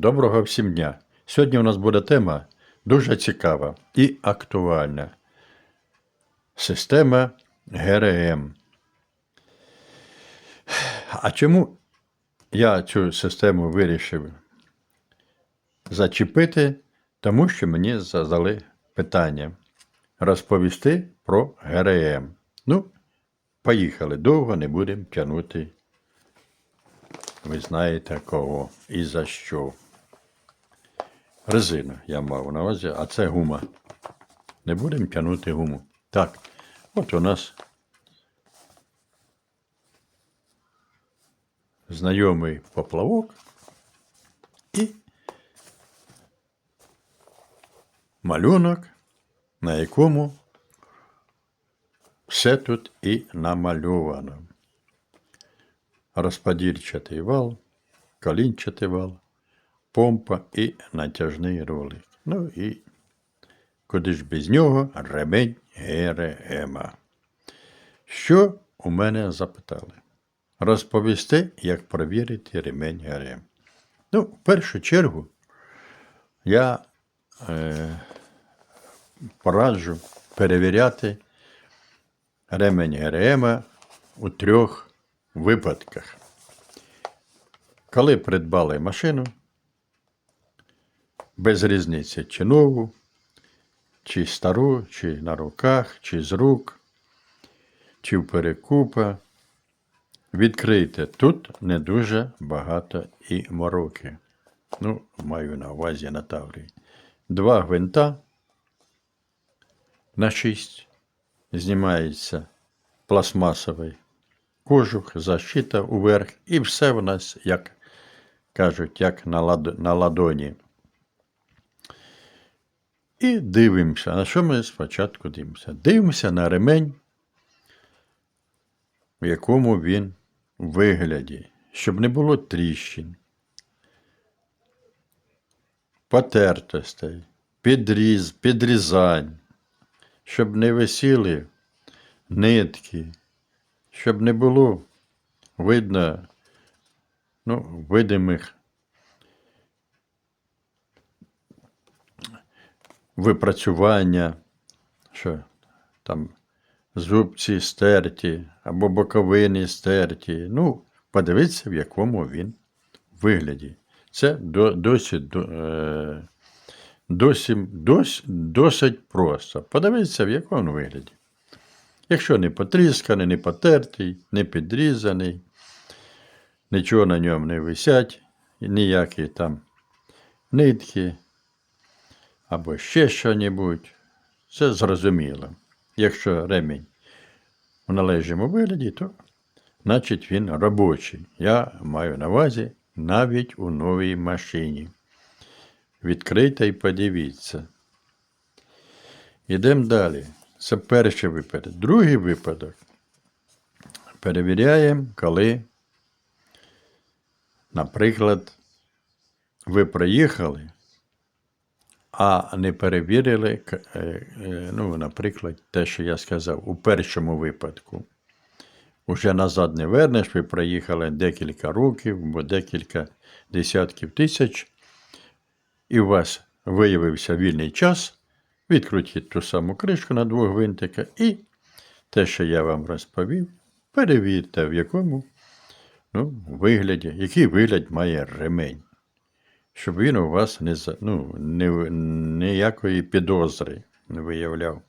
Доброго всім дня! Сьогодні у нас буде тема дуже цікава і актуальна. Система ГРМ. А чому я цю систему вирішив зачепити? Тому що мені задали питання розповісти про ГРМ. Ну, поїхали. Довго не будемо тягнути. Ви знаєте кого і за що. Резину я мав на увазі, а це гума. Не будемо тягнути гуму. Так, от у нас знайомий поплавок і малюнок, на якому все тут і намальовано. Розподільчатий вал, колінчатий вал, помпа і натяжний ролик. Ну і куди ж без нього ремень ГРМа. Що у мене запитали? Розповісти, як провірити ремень ГРМ. Ну, в першу чергу, я е, пораджу перевіряти ремень ГРМ у трьох випадках. Коли придбали машину, без різниці, чи нову, чи стару, чи на руках, чи з рук, чи в перекупа. Відкрийте тут не дуже багато і мороки. Ну, маю на увазі на таврії. Два гвинта на 6 знімається пластмасовий кожух, защита уверх, і все в нас, як кажуть, як на ладоні. І дивимося. На що ми спочатку дивимося? Дивимося на ремень, в якому він вигляді, щоб не було тріщин, потертостей, підріз, підрізань, щоб не висіли нитки, щоб не було видно ну, видимих випрацювання, що там зубці стерті або боковини стерті. Ну, подивіться, в якому він вигляді. Це до, досить, до, е, досить, досить, досить просто. Подивіться, в якому вигляді. Якщо не потрісканий, не потертий, не підрізаний, нічого на ньому не висять, ніякі там нитки або ще що-небудь, це зрозуміло. Якщо ремінь у належному вигляді, то значить він робочий. Я маю на увазі навіть у новій машині. Відкрийте і подивіться. Йдемо далі. Це перший випадок. Другий випадок. Перевіряємо, коли, наприклад, ви приїхали, а не перевірили, ну, наприклад, те, що я сказав, у першому випадку. Уже назад не вернеш, ви проїхали декілька років або декілька десятків тисяч, і у вас виявився вільний час, відкрутіть ту саму кришку на двох гвинтика і те, що я вам розповів, перевірте, в якому ну, вигляді, який вигляд має ремень щоб він у вас не, ну, не, ніякої підозри не виявляв.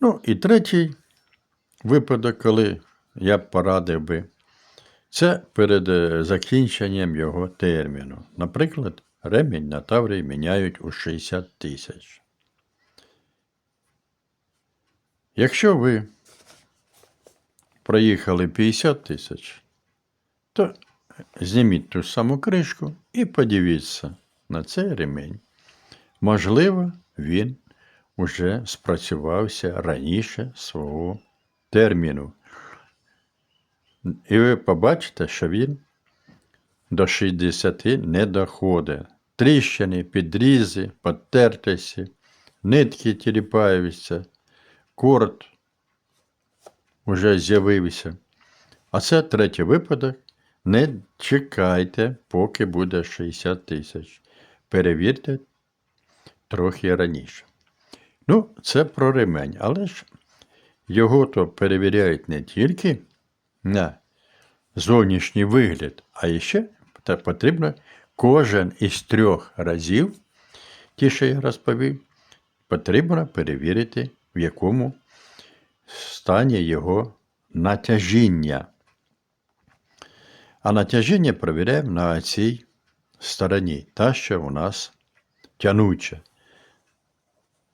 Ну, і третій випадок, коли я порадив би, це перед е, закінченням його терміну. Наприклад, ремінь на Таврії міняють у 60 тисяч. Якщо ви проїхали 50 тисяч, то зніміть ту саму кришку і подивіться на цей ремень. Можливо, він уже спрацювався раніше свого терміну. І ви побачите, що він до 60 не доходить. Тріщини, підрізи, потертості, нитки тіліпаються, корт уже з'явився. А це третій випадок, не чекайте, поки буде 60 тисяч. Перевірте трохи раніше. Ну, це про ремень, але ж його то перевіряють не тільки на зовнішній вигляд, а ще потрібно кожен із трьох разів, ті, що я розповів, потрібно перевірити, в якому стані його натяжіння. А натяжіння перевіряємо на цій стороні, та, що у нас тянуча.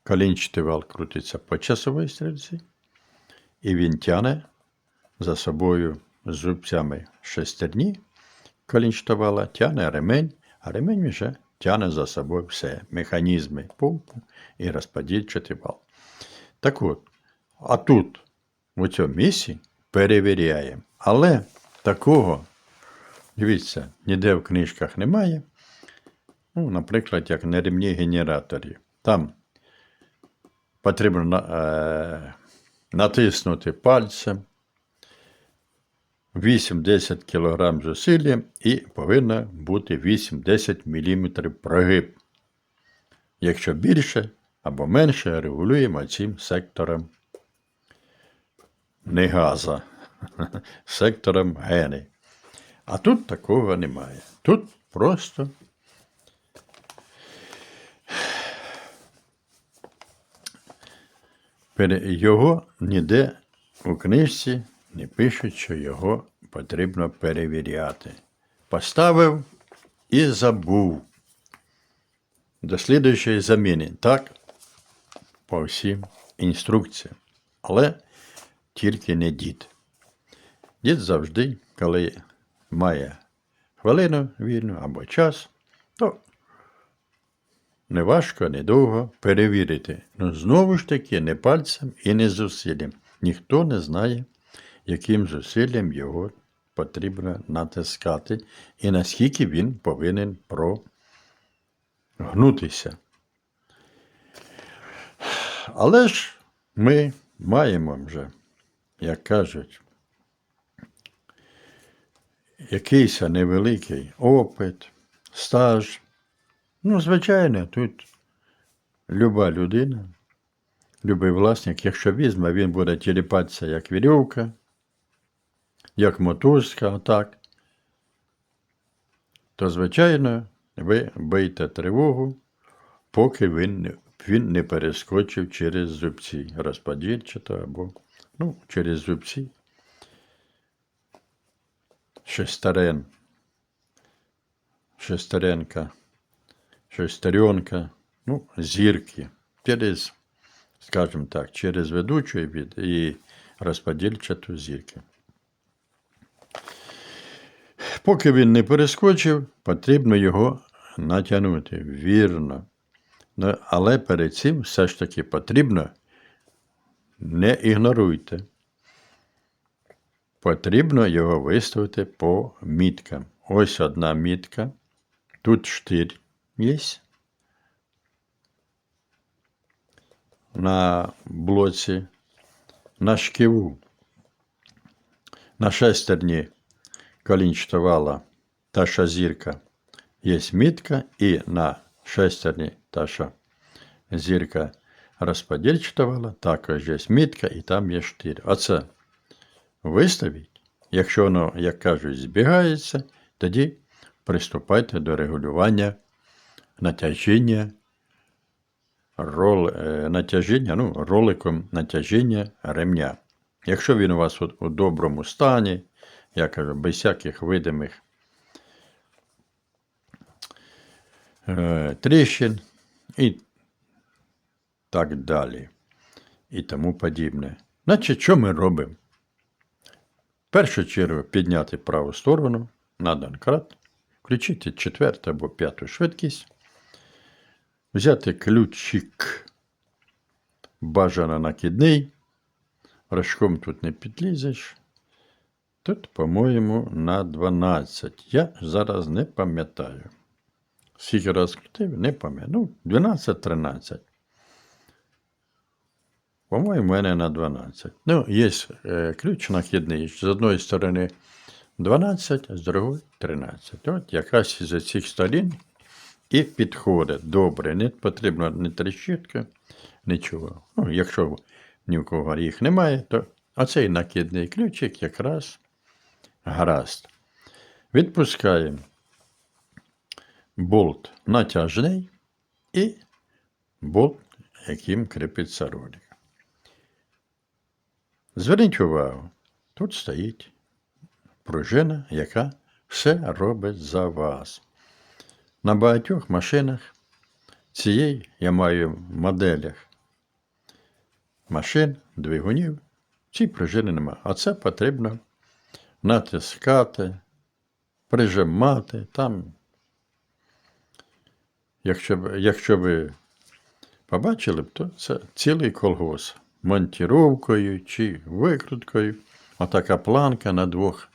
Колінчатий вал крутиться по часовій стрільці, і він тяне за собою зубцями шестерні колінчатого вала, тяне ремень, а ремень вже тяне за собою все, механізми, помпу і розподільчатий вал. Так от, а тут, у цьому місці, перевіряємо. Але такого, дивіться, ніде в книжках немає. Ну, наприклад, як на ремні генераторів. Там потрібно е, натиснути пальцем 8-10 кг зусилля і повинно бути 8-10 мм прогиб. Якщо більше або менше, регулюємо цим сектором не газа, сектором гени. А тут такого немає. Тут просто його ніде у книжці не пишуть, що його потрібно перевіряти. Поставив і забув. До слідуючої заміни. Так, по всім інструкціям. Але тільки не дід. Дід завжди, коли має хвилину вільну або час, то не важко, не довго перевірити. Ну, знову ж таки, не пальцем і не зусиллям. Ніхто не знає, яким зусиллям його потрібно натискати і наскільки він повинен прогнутися. Але ж ми маємо вже, як кажуть, якийсь невеликий опит, стаж. Ну, звичайно, тут люба людина, любий власник, якщо візьме, він буде тіліпатися як вірьовка, як мотузка, отак. То, звичайно, ви бийте тривогу, поки він не, він не перескочив через зубці розподільчато або ну, через зубці. Шестерен. Шестеренка. Шестеренка. Ну, зірки. Через, скажімо так, через ведучу і від- і розподільчату зірки. Поки він не перескочив, потрібно його натягнути. Вірно. Ну, але перед цим все ж таки потрібно не ігноруйте. Потрібно його виставити по міткам. Ось одна мітка. Тут штир є. На блоці, на шківу, на шестерні колінчатого вала та шазірка є мітка, і на шестерні та ша зірка розподільчатого вала також є мітка, і там є штир. Оце виставіть. Якщо воно, як кажуть, збігається, тоді приступайте до регулювання натяжіння, рол, е, натяжіння ну, роликом натяжіння ремня. Якщо він у вас у, у доброму стані, я кажу, без всяких видимих е, тріщин і так далі, і тому подібне. Значить, що ми робимо? В першу чергу підняти праву сторону на донкрат, включити четверту або п'яту швидкість, взяти ключик бажано накидний, рожком тут не підлізеш. Тут, по-моєму, на 12. Я зараз не пам'ятаю. Скільки раз крутив, не пам'ятаю. Ну, 12-13. По-моєму, у мене на 12. Ну, є е, ключ накидний. З одної сторони 12, з другої 13. От якраз із цих сторін і підходить добре. Не потрібно ні трещітки, нічого. Ну, якщо ні в кого їх немає, то оцей накидний ключик якраз гаразд. Відпускаємо болт натяжний і болт, яким кріпиться ролик. Зверніть увагу, тут стоїть пружина, яка все робить за вас. На багатьох машинах цієї я маю в моделях машин, двигунів, ці пружини немає. А це потрібно натискати, прижимати. Там, якщо якщо ви побачили б, то це цілий колгос. Монтіровкою чи викруткою. Отака планка на двох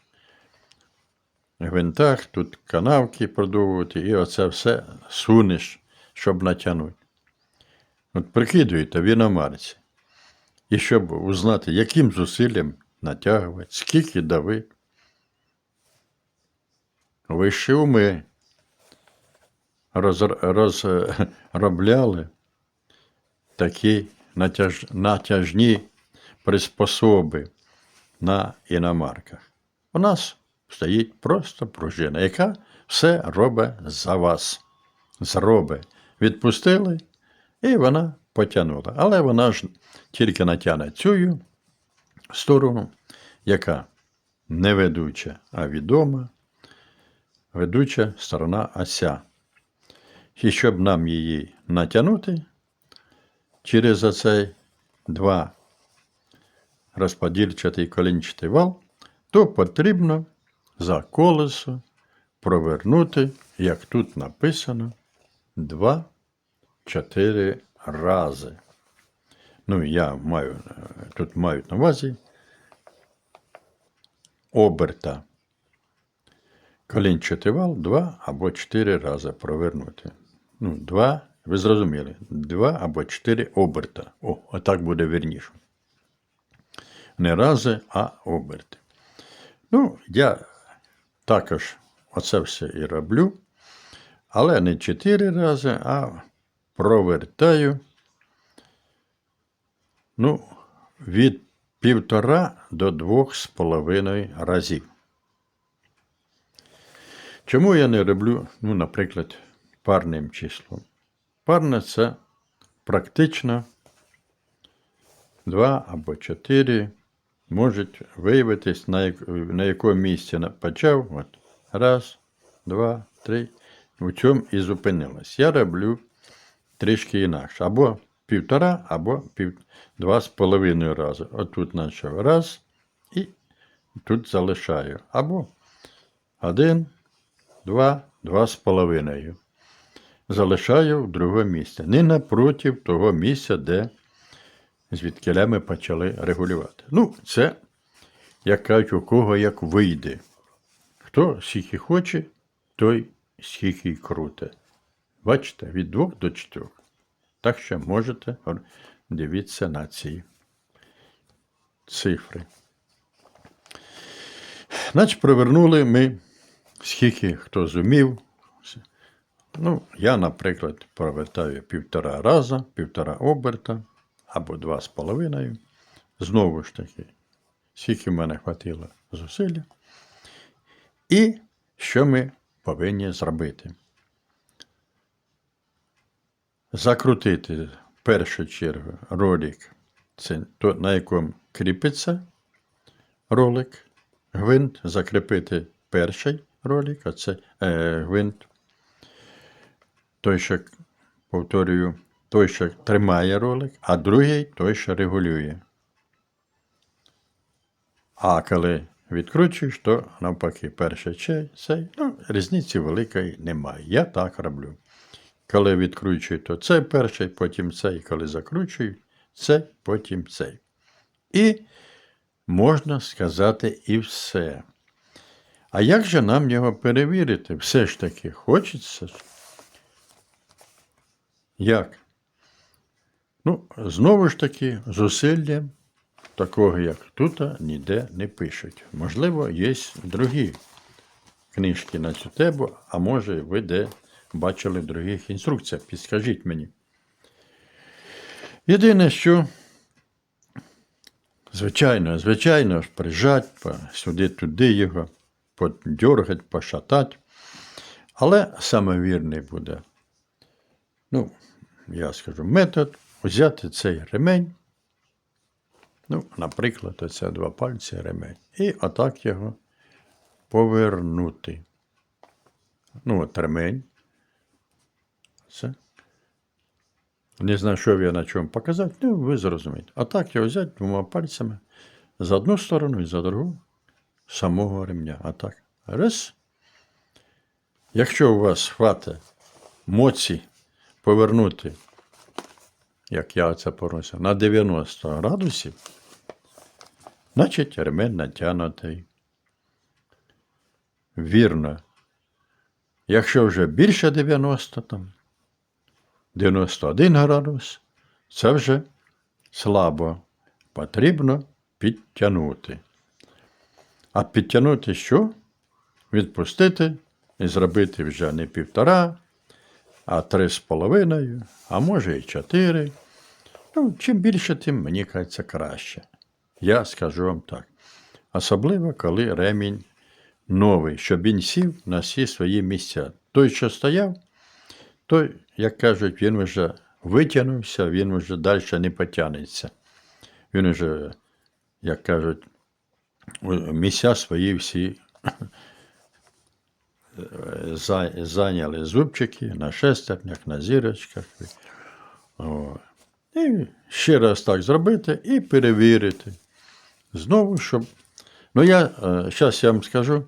гвинтах, тут канавки продовжувати, і оце все сунеш, щоб натягнути. От прикидуєте, він на. І щоб узнати, яким зусиллям натягувати, скільки давити. Вищі уми роз, розробляли такі натяж, натяжні приспособи на іномарках. У нас стоїть просто пружина, яка все робить за вас. Зробить. Відпустили, і вона потягнула. Але вона ж тільки натягне цю сторону, яка не ведуча, а відома, ведуча сторона ося. І щоб нам її натягнути через оцей два розподільчатий колінчатий вал, то потрібно за колесо провернути, як тут написано, 2-4 рази. Ну, я маю, тут мають на увазі оберта. Колінчатий вал 2 або 4 рази провернути. Ну, 2, ви зрозуміли, 2 або 4 оберта. О, отак буде вірніше. Не рази, а оберти. Ну, я також оце все і роблю, але не 4 рази, а провертаю ну, від півтора до двох з половиною разів. Чому я не роблю, ну, наприклад, парним числом? Парне це практично два або чотири можуть виявитись, на, на якому місці почав. От, раз, два, три. У цьому і зупинилось. Я роблю трішки інакше. Або півтора, або пів, два з половиною рази. Отут почав раз і тут залишаю. Або один, два, два з половиною. Залишаю в друге місце. Не напротив того місця, де звідки ми почали регулювати. Ну, це, як кажуть, у кого як вийде. Хто скільки хоче, той скільки й круте. Бачите, від двох до чотирьох. Так що можете дивитися на ці цифри. Значить, провернули ми, скільки хто зумів. Ну, я, наприклад, провертаю півтора раза, півтора оберта або два з половиною. Знову ж таки, скільки в мене хватило зусилля. І що ми повинні зробити? Закрутити в першу чергу ролик, це то, на якому кріпиться ролик, гвинт, закріпити перший ролик, а це е, гвинт. Той, що, повторюю, той, що тримає ролик, а другий той, що регулює. А коли відкручуєш, то навпаки, перший чай, цей, ну, різниці великої немає. Я так роблю. Коли відкручую, то цей перший, потім цей, коли закручую, цей, потім цей. І можна сказати і все. А як же нам його перевірити? Все ж таки, хочеться. Як? Ну, знову ж таки, зусиллям такого, як тут, ніде не пишуть. Можливо, є другі книжки на цю тему, а може, ви де бачили в других інструкціях. Підскажіть мені. Єдине, що, звичайно, звичайно, прижать, сюди-туди його, подьоргать, пошатать. Але саме вірний буде, ну, я скажу, метод взяти цей ремень, ну, наприклад, оце два пальці ремень, і отак його повернути. Ну, от ремень. Це. Не знаю, що я на чому показати, ну, ви зрозумієте. А так його взяти двома пальцями за одну сторону і за другу самого ремня. А так. Раз. Якщо у вас хватить моці повернути, як я це поросив, на 90 градусів, значить ремень натягнутий. Вірно. Якщо вже більше 90, там, 91 градус, це вже слабо. Потрібно підтягнути. А підтягнути що? Відпустити і зробити вже не півтора, а три з половиною, а може і чотири. Ну, чим більше, тим мені кажеться краще. Я скажу вам так. Особливо, коли ремінь новий, щоб він сів на всі свої місця. Той, що стояв, той, як кажуть, він вже витягнувся, він вже далі не потягнеться. Він вже, як кажуть, місця свої всі зайняли зубчики на шестернях, на зірочках. І ще раз так зробити і перевірити. Знову, щоб. Ну, я зараз я вам скажу.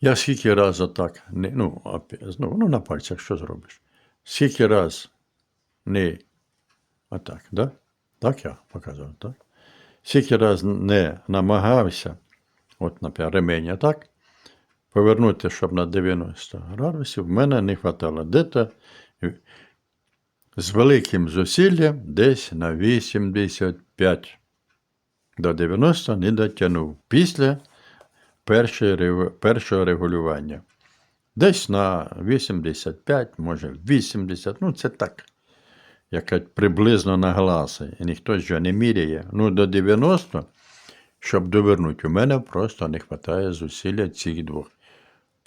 Я скільки раз отак, не, ну, знову, ну, на пальцях що зробиш? Скільки раз не отак, да? Так я показував, так? Скільки раз не намагався, от, наприклад, ремень так, повернути, щоб на 90 градусів, в мене не хватало. Де-то з великим зусиллям десь на 85 до 90 не дотягнув після першого регулювання. Десь на 85, може 80, ну це так, як приблизно на гласи. І ніхто ж не міряє. Ну, до 90, щоб довернути, у мене просто не вистачає зусилля цих двох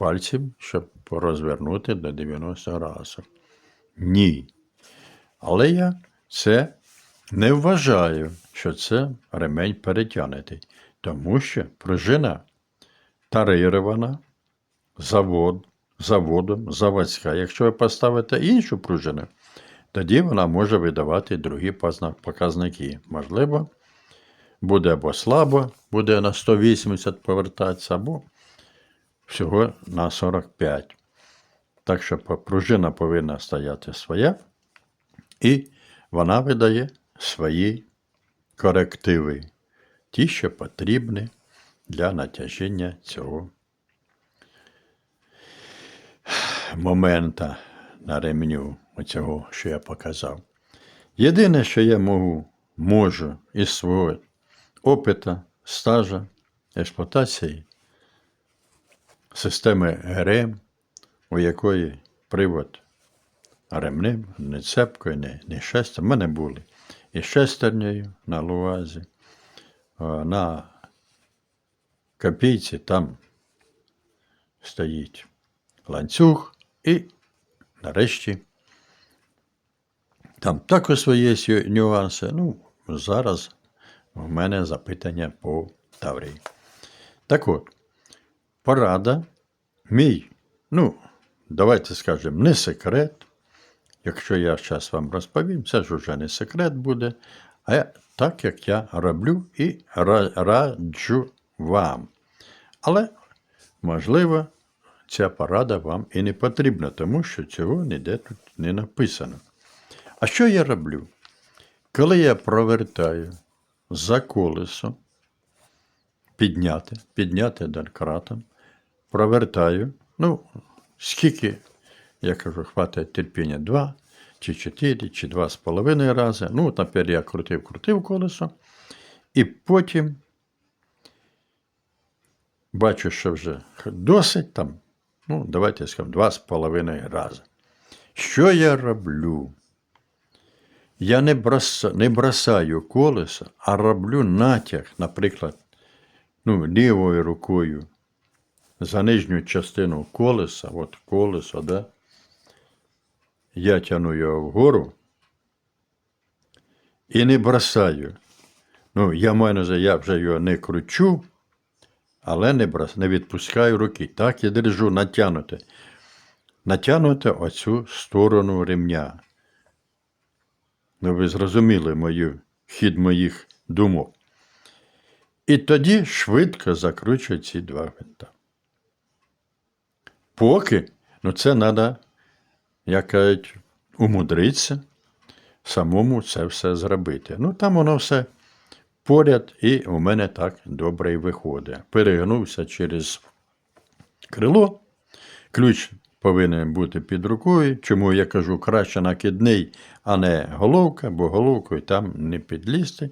пальців, щоб розвернути до 90 градусів. Ні. Але я це не вважаю, що це ремень перетягнутий, тому що пружина тарирована завод, заводом, заводська. Якщо ви поставите іншу пружину, тоді вона може видавати другі показники. Можливо, буде або слабо, буде на 180 повертатися, або всього на 45. Так що пружина повинна стояти своя, і вона видає свої корективи, ті, що потрібні для натяжіння цього момента на ремню, оцього, що я показав. Єдине, що я можу, можу із свого опита, стажа, експлуатації системи ГРМ, у якої привод ремнем, не цепкою, не, не шестернею. Мене були і шестернею на луазі, на копійці там стоїть ланцюг і нарешті там також свої нюанси. Ну, зараз в мене запитання по Таврії. Так от, порада, мій, ну, давайте скажемо, не секрет. Якщо я зараз вам розповім, це ж вже не секрет буде. А так як я роблю і раджу вам. Але, можливо, ця порада вам і не потрібна, тому що цього ніде тут не написано. А що я роблю? Коли я провертаю за колесо, підняти, підняти донкратом, провертаю, ну, скільки, я кажу, хватить терпіння, два, чи чотири, чи два з половиною рази. Ну, тепер я крутив, крутив колесо І потім бачу, що вже досить там, ну, давайте скажемо, два з половиною рази. Що я роблю? Я не, броса, не бросаю колеса, а роблю натяг, наприклад, ну, лівою рукою за нижню частину колеса, от колесо, да? я тяну його вгору і не бросаю. Ну, я маю я вже його не кручу, але не, брос, не відпускаю руки. Так я держу натягнуте. Натягнуте оцю сторону ремня. Ну, ви зрозуміли мою, хід моїх думок. І тоді швидко закручую ці два гвинта. Поки, ну це треба, як кажуть, умудритися самому це все зробити. Ну, там воно все поряд, і у мене так добре і виходить. Перегнувся через крило. Ключ повинен бути під рукою. Чому я кажу, краще накидний, а не головка, бо головкою там не підлізти.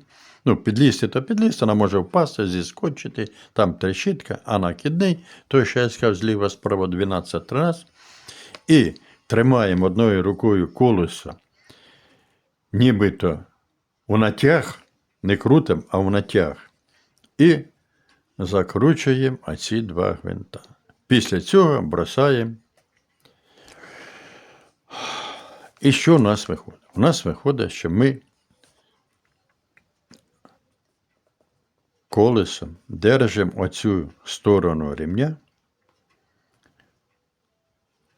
Ну, підлізти то підлізти, вона може впасти, зіскочити, там трещітка, а накидний, той, що я сказав, зліва справа 12-13. І тримаємо одною рукою колесо, нібито у натяг, не крутим, а в натяг. І закручуємо оці два гвинта. Після цього бросаємо. І що у нас виходить? У нас виходить, що ми колесом держимо оцю сторону ремня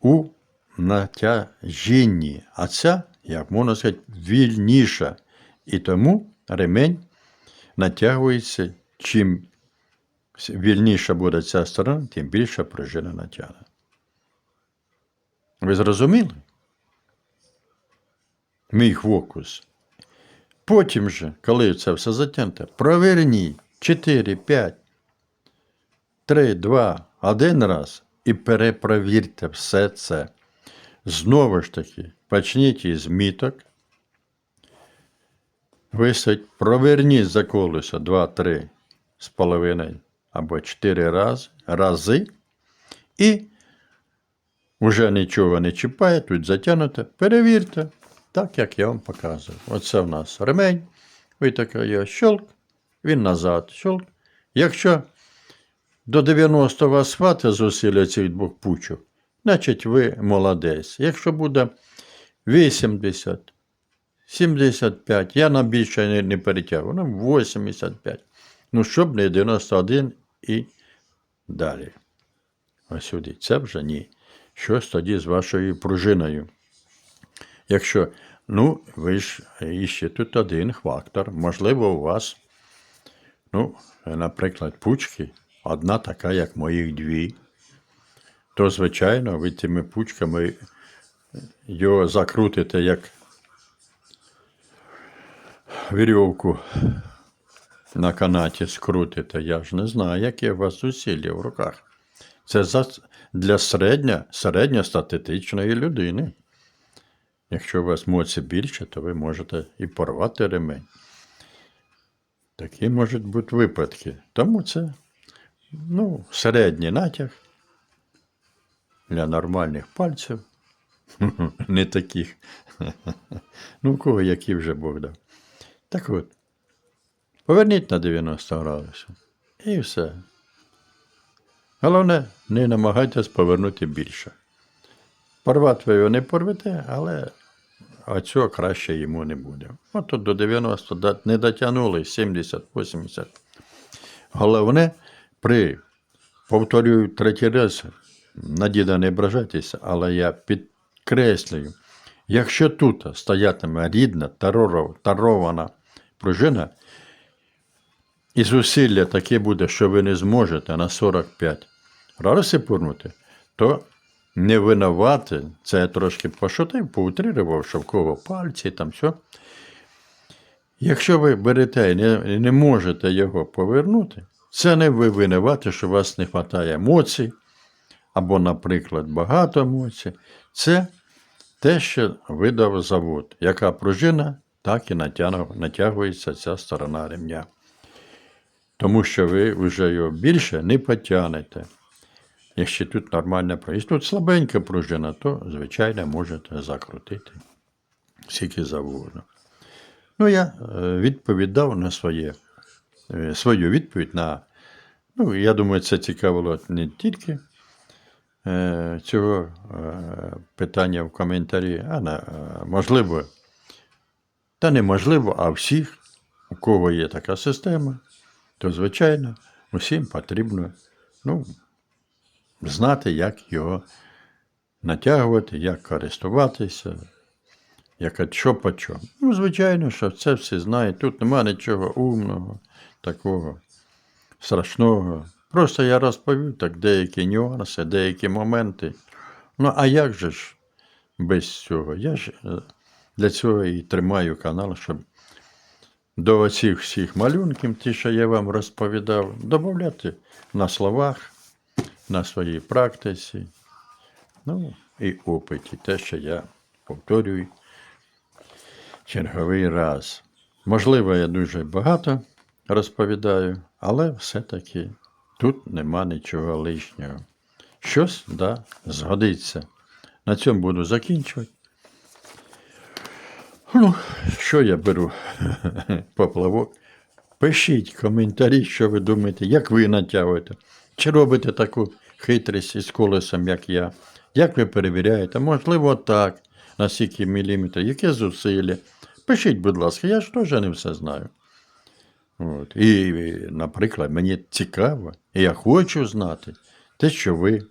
у натяжінні, а ця, як можна сказати, вільніша. І тому ремень натягується, чим вільніша буде ця сторона, тим більше пружина натягне. Ви зрозуміли? Мій фокус. Потім же, коли це все затягнете, проверніть 4, 5, 3, 2, 1 раз і перепровірте все це. Знову ж таки, почніть із міток. Висить, проверніть за колесо 2, 3 з половиною або 4 рази, рази. І вже нічого не чіпає, тут затягнуте. Перевірте, так як я вам показував. Оце в нас ремень. Ви такий його щолк, він назад. Якщо до 90 вас хватить зусилля цих двох пучок, значить ви молодець. Якщо буде 80, 75, я на більше не, не перетягую, ну 85. Ну, щоб не 91 і далі. Ось сюди. Це вже ні. Щось тоді з вашою пружиною. Якщо, ну, ви ж іще тут один фактор. Можливо, у вас, ну, наприклад, пучки, одна така, як моїх дві, то, звичайно, ви тими пучками його закрутите як вірьовку на канаті скрутите. Я ж не знаю, яке у вас зусилля в руках. Це для середня, середньостатистичної людини. Якщо у вас моці більше, то ви можете і порвати ремень. Такі можуть бути випадки. Тому це ну, середній натяг для нормальних пальців. Не таких. Ну, кого які вже Бог дав. Так от. Поверніть на 90 градусів. І все. Головне, не намагайтесь повернути більше. Порвати ви його не порвете, але оцього краще йому не буде. От тут до 90 не дотягнули 70-80. Головне, при, повторюю третій раз, на діда не ображайтеся, але я підкреслюю, якщо тут стоятиме рідна тарована пружина, і зусилля таке буде, що ви не зможете на 45 градусів повернути, то не винувати, це я трошки пошутив, поутрирував, кого пальці, там все. Якщо ви берете і не, не можете його повернути, це не ви винувати, що у вас не вистачає емоцій, або, наприклад, багато емоцій. Це те, що видав завод. Яка пружина, так і натягується ця сторона ремня. Тому що ви вже його більше не потягнете. Якщо тут нормальна проїзд, тут слабенька пружина, то, звичайно, можете закрутити скільки завгодно. Ну, я е, відповідав на своє, е, свою відповідь на. Ну, я думаю, це цікавило не тільки е, цього питання в коментарі, а на, можливо, та неможливо, а всіх, у кого є така система, то, звичайно, усім потрібно ну, знати, як його натягувати, як користуватися, як от що по чому. Ну, звичайно, що це всі знають. Тут нема нічого умного, такого страшного. Просто я розповів так деякі нюанси, деякі моменти. Ну, а як же ж без цього? Я ж е, для цього і тримаю канал, щоб до оцих всіх малюнків, ті, що я вам розповідав, додати на словах, на своїй практиці, ну і опиті. Те, що я повторюю черговий раз. Можливо, я дуже багато розповідаю, але все-таки тут нема нічого лишнього. Щось, да, згодиться. На цьому буду закінчувати. Ну, що я беру поплавок? Пишіть коментарі, що ви думаєте, як ви натягуєте. Чи робите таку хитрість із колесом, як я? Як ви перевіряєте? Можливо, так, на скільки міліметрів, яке зусилля. Пишіть, будь ласка, я ж теж не все знаю. От. І, наприклад, мені цікаво, і я хочу знати те, що ви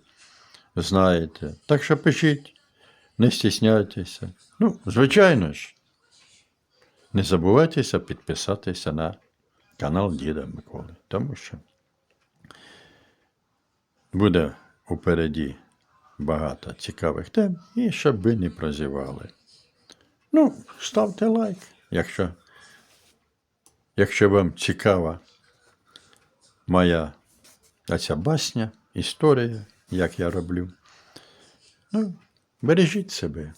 знаєте. Так що пишіть, не стісняйтеся. Ну, звичайно ж. Не забувайтеся підписатися на канал Діда Миколи, тому що буде упереді багато цікавих тем, і щоб ви не прозівали. Ну, ставте лайк, якщо, якщо вам цікава моя ця басня, історія, як я роблю. Ну, бережіть себе.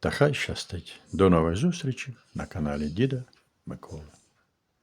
Та хай щастить. До нових зустрічей на каналі Діда Миколи.